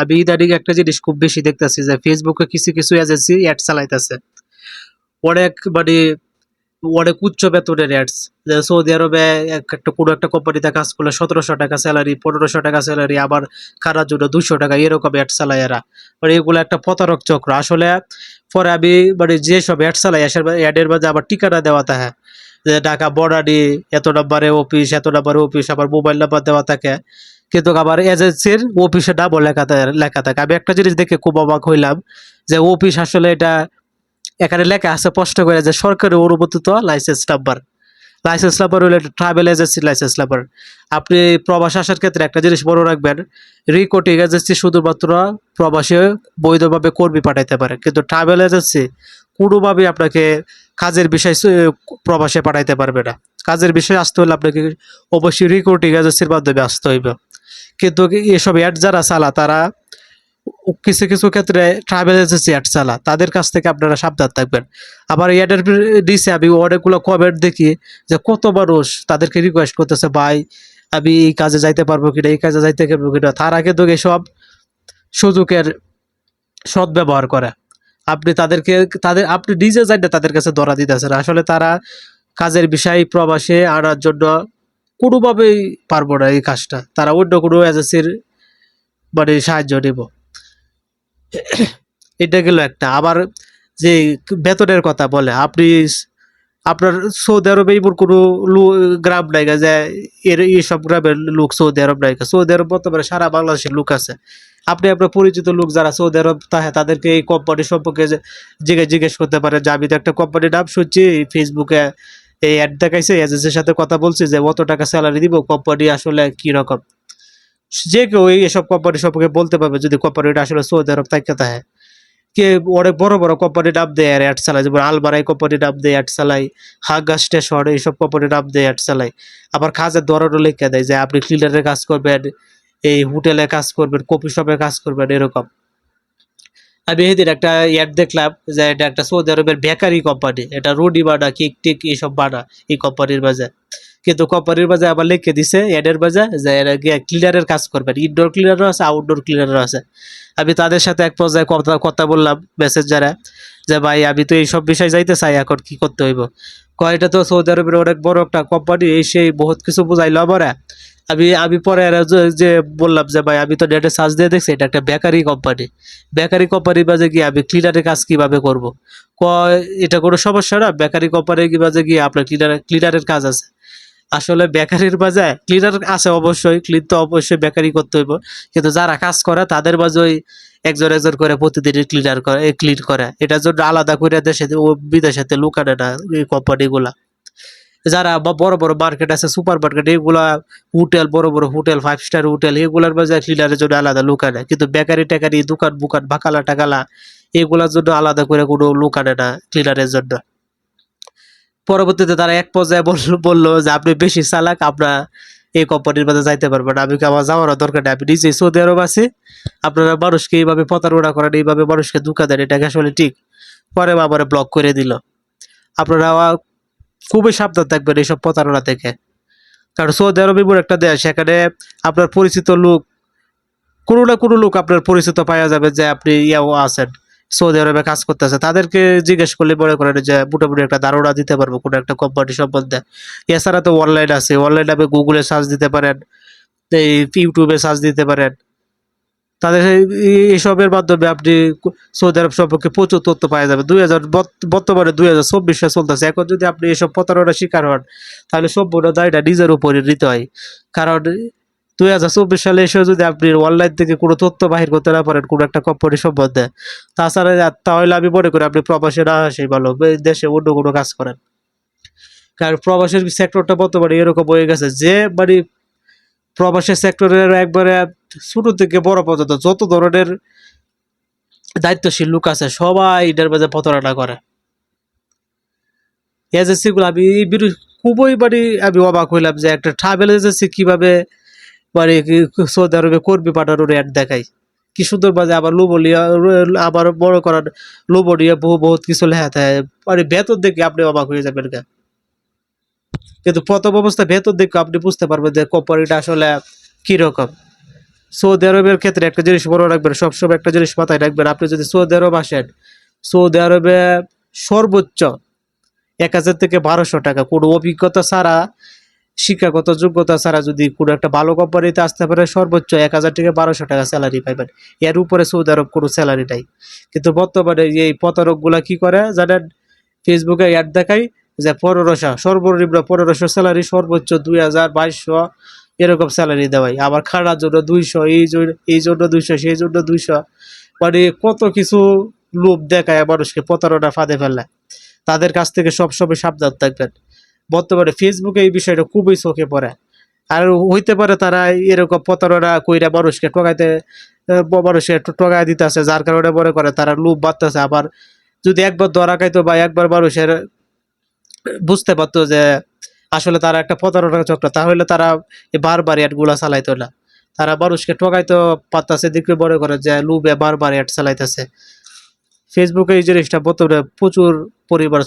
আমি ইদানিং একটা জিনিস খুব বেশি দেখতেছি যে ফেসবুকে কিছু কিছু এজেন্সি অ্যাড চালাইতেছে। অনেক মানে অনেক উচ্চ বেতনের অ্যাডস সৌদি আরবে একটা কোনো একটা কোম্পানিতে কাজ করলে সতেরোশো টাকা স্যালারি পনেরোশো টাকা স্যালারি আবার কারার জন্য দুশো টাকা, এরকম অ্যাড চালায় এরা। মানে এগুলো একটা প্রতারক চক্র। আসলে পরে আমি মানে যেসব অ্যাড চালাই অ্যাডের মাঝে আবার ঠিকানা দেওয়া থাকে। যে ঢাকা বর্ডারি এত নম্বরে অফিস এত নম্বরে অফিস আবার মোবাইল নাম্বার দেওয়া থাকে। কিন্তু আবার এজেন্সির অফিসের নামও লেখা লেখা থাকে। আমি একটা জিনিস দেখে খুব অবাক হইলাম যে অফিস আসলে এটা এখানে লেখা আছে স্পষ্ট করে যে সরকারি অনুমোদিত লাইসেন্স নাম্বার লাইসেন্স নাম্বার হলো ট্রাভেল এজেন্সি লাইসেন্স নাম্বার আপনি প্রবাস আসার ক্ষেত্রে একটা জিনিস মনে রাখবেন রিকোটিং এজেন্সি শুধুমাত্র প্রবাসী বৈধভাবে কর্মী পাঠাইতে পারে, কিন্তু ট্রাভেল এজেন্সি কোনোভাবেই আপনাকে কাজের বিষয় প্রবাসে পাঠাইতে পারবে না। কাজের বিষয়ে আসতে হলে আপনাকে অবশ্যই রিক্রুটিং এজেন্সির মাধ্যমে আসতে হইবে। কিন্তু এসব অ্যাড যারা চালা, তারা কিছু কিছু ক্ষেত্রে ট্রাভেল এজেন্সি অ্যাড চালা। তাদের কাছ থেকে আপনারা সাবধান থাকবেন। আবার অ্যাডের দিছে আমি অনেকগুলো কমেন্ট দেখি যে কত মানুষ তাদেরকে রিকোয়েস্ট করতেছে, ভাই, আমি এই কাজে যাইতে পারব কিনা, এই কাজে যাইতে পারব কিনা? তারা কিন্তু এসব সুযোগের সদ্ব্যবহার করে। আপনি তাদেরকে, তাদের, আপনি নিজে যাইতে তাদের কাছে ধরা দিতেছেন। আসলে তারা কাজের বিষয় প্রবাসে আনার জন্য কোনোভাবেই পারব না এই কাজটা। তারা অন্য কোনো এজেন্সির মানে সাহায্য নেব। এটা গেল একটা। আবার যে বেতনের কথা বলে, আপনি আপনার সৌদি আরবে এমন কোনো গ্রাম নাই যে এর এইসব গ্রামের লোক সৌদি আরব নাই। সৌদি আরব বর্তমানে সারা বাংলাদেশের লোক আছে। আপনি আপনার পরিচিত লোক যারা সৌদি আরব তাহে, তাদেরকে এই কোম্পানি সম্পর্কে জিজ্ঞেস করতে পারেন যে, আমি তো একটা কোম্পানির নাম শুনছি ফেসবুকে এই অ্যাড দেখাইছে এজেন্সির সাথে কথা বলছি যে, অত টাকা স্যালারি দিব কোম্পানি আসলে কি রকম? যে কেউ এসব কোম্পানি সম্পর্কে বলতে পারবে যদি কোম্পানিটা আসলে সৌদি আরব থাকে। তাহে কে অনেক বড় বড় কোম্পানি নাম দেয় আর অ্যাড চালায়। যেমন আলমারাই কোম্পানি নাম দেয় অ্যাড চালায়। হাগা স্টেশন, এইসব কোম্পানি নাম দেয় অ্যাড চালায়। আবার কাজের ধরনও লিখে দেয় যে, আপনি ক্লিনারের কাজ করবেন, এই হোটেলে কাজ করবেন কফি শপে কাজ করবেন, এরকম। আমি এদিন একটা অ্যাড দেখলাম যে এটা একটা সৌদি আরবের বেকারি কোম্পানি এটা রুটি বানা কেক টেক এইসব বানা এই কোম্পানির মাঝে। কিন্তু কোম্পানির মাঝে আবার লিখে দিছে অ্যাডের মাঝে, যে এরা ক্লিনারের কাজ করবেন। ইনডোর ক্লিনারও আছে আউটডোর ক্লিনারও আছে। আমি তাদের সাথে এক পর্যায়ে কথা কথা বললাম মেসেঞ্জারে যে ভাই আমি তো এইসব বিষয় যাইতে চাই, এখন কি করতে হইব? কয়টা তো সৌদি আরবের অনেক বড় একটা কোম্পানি এই সেই বহুত কিছু বুঝাইলো আমার। আমি আমি পরে যে- বললাম যে ভাই আমি তো নেটে সার্চ দিয়ে দেখছি, এটা একটা বেকারি কোম্পানি বেকারি কোম্পানির মাঝে গিয়ে আমি ক্লিনারের কাজ কীভাবে করব? কয়, এটা কোনো সমস্যা না, বেকারি কোম্পানির মাঝে গিয়ে আপনার ক্লিনার ক্লিনারের কাজ আছে। আসলে বেকারির মাঝে ক্লিনার আছে অবশ্যই ক্লিন তো অবশ্যই বেকারি করতে হইব। কিন্তু যারা কাজ করে, তাদের মাঝে ওই একজন একজন করে প্রতিদিন ক্লিনার করে ক্লিন করে। এটার জন্য আলাদা করে দেশে বিদেশেতে লুকানে না এই কোম্পানিগুলা যারা বড় বড় মার্কেট আছে সুপার মার্কেট এগুলা হোটেল বড় বড় হোটেল ফাইভ স্টার হোটেল এগুলার মাঝে ক্লিনারের জন্য আলাদা লুকানে কিন্তু বেকারি টেকারি, দোকান, বুকান, বাকালা, টাকালা, এগুলার জন্য আলাদা করে কোনো লুকানে না ক্লিনারের জন্য। পরবর্তীতে তারা এক পর্যায়ে বলল যে, আপনি বেশি চালাক আপনার এই কোম্পানির মধ্যে যাইতে পারবেন আমি কি আমার যাওয়ার দরকার নেই। আমি নিজেই সৌদি আরব আছি। আপনারা মানুষকে এইভাবে প্রতারণা করেন, এইভাবে মানুষকে ধোকা দেন এটাকে আসলে ঠিক। পরে আবার ব্লক করে দিল। আপনারা খুবই সাবধান থাকবেন এইসব প্রতারণা থেকে। কারণ সৌদি আরব এমন একটা দেশ সেখানে আপনার পরিচিত লোক, কোনো না কোনো লোক আপনার পরিচিত পাওয়া যাবে যে আপনি ইয়াও আছেন, সৌদি আরবে কাজ করতেছে। তাদেরকে জিজ্ঞেস করলে মনে করেন যে মোটামুটি একটা ধারণা দিতে পারব কোনো একটা কোম্পানি সম্বন্ধে। এছাড়া তো অনলাইন আছে অনলাইনে আপনি গুগলে সার্চ দিতে পারেন, এই ইউটিউবে সার্চ দিতে পারেন। তাদের এইসবের মাধ্যমে আপনি সৌদি আরব সম্পর্কে প্রচুর তথ্য পাওয়া যাবে। দুই হাজার বর্তমানে দুই হাজার চব্বিশ সাল চলতেছে। এখন যদি আপনি এসব প্রতারণার শিকার হন, তাহলে সম্পূর্ণ দায়টা নিজের উপরে নিতে হয়। কারণ দুই হাজার চব্বিশ সালে এসে যদি আপনি অনলাইন থেকে কোনো তথ্য বাহির করতে না পারেন, কোনো একটা কোম্পানি সম্বন্ধে, তাছাড়া তাহলে আমি মনে করি আপনি প্রবাসে না আসেই ভালো। দেশে অন্য কোনো কাজ করেন। কারণ প্রবাসের সেক্টরটা বর্তমানে এরকম হয়ে গেছে যে মানে প্রবাসের সেক্টরের একবারে ছোট থেকে বড় পর্যন্ত যত ধরনের দায়িত্বশীল লোক আছে, সবাই এটার মাঝে প্রতারণা করে। এজেন্সিগুলো আমি খুবই মানে আমি অবাক হইলাম যে একটা ট্রাভেল এজেন্সি কীভাবে মানে সৌদি আরবে কর্মী পাঠানোর অ্যাড দেখায়। কি সুন্দর বাজে আবার লোবলিয়া আবার বড় করার লোবলিয়া বহু, বহুত কিছু লেখা থাকে। মানে বেতন দেখে আপনি অবাক হয়ে যাবেন গা। কিন্তু প্রথম অবস্থা ভেতর দেখে আপনি বুঝতে পারবেন যে কোম্পানিটা আসলে কীরকম সৌদি আরবের ক্ষেত্রে একটা জিনিস বড় রাখবেন, সবসময় একটা জিনিস মাথায় রাখবেন, আপনি যদি সৌদি আরব আসেন, সৌদি আরবে সর্বোচ্চ এক হাজার থেকে বারোশো টাকা, কোনো অভিজ্ঞতা ছাড়া, শিক্ষাগত যোগ্যতা ছাড়া যদি কোনো একটা ভালো কোম্পানিতে আসতে পারে সর্বোচ্চ এক হাজার থেকে বারোশো টাকা স্যালারি পাইবেন। এর উপরে সৌদি আরব কোনো স্যালারি নাই। কিন্তু বর্তমানে এই প্রতারকগুলা কি করে জানেন? ফেসবুকে অ্যাড দেখায় যে পনেরোশো সর্বনিম্ন পনেরোশো স্যালারি সর্বোচ্চ দুই হাজার বাইশশো এরকম স্যালারি দেওয়াই আবার খাড়ার জন্য দুইশো এই জন্য এই জন্য দুইশো সেই জন্য দুইশো। মানে কত কিছু লোভ দেখায় মানুষকে প্রতারণা ফাঁদে ফেলে তাদের কাছ থেকে সবসময় সাবধান থাকবেন। বর্তমানে ফেসবুকে এই বিষয়টা খুবই চোখে পড়ে। আর হইতে পারে তারা এরকম প্রতারণা কইরা মানুষকে ঠকাইতে আহ, মানুষকে ঠকাই দিতেছে যার কারণে মনে করে তারা লোভ বাড়তেছে। আবার যদি একবার ধরা খাইতো বা একবার মানুষের বুঝতে পারতো যে আসলে তারা একটা প্রতারণা চক্র, তাহলে তারা বারবারগুলা চালাইতো না। তারা মানুষকে ঠকাইতো, পারতাছে দিকে বড় করে যে লুবে বারবার অ্যাড চালাইতেছে। ফেসবুকে এই জিনিসটা বর্তমানে প্রচুর পরিমাণ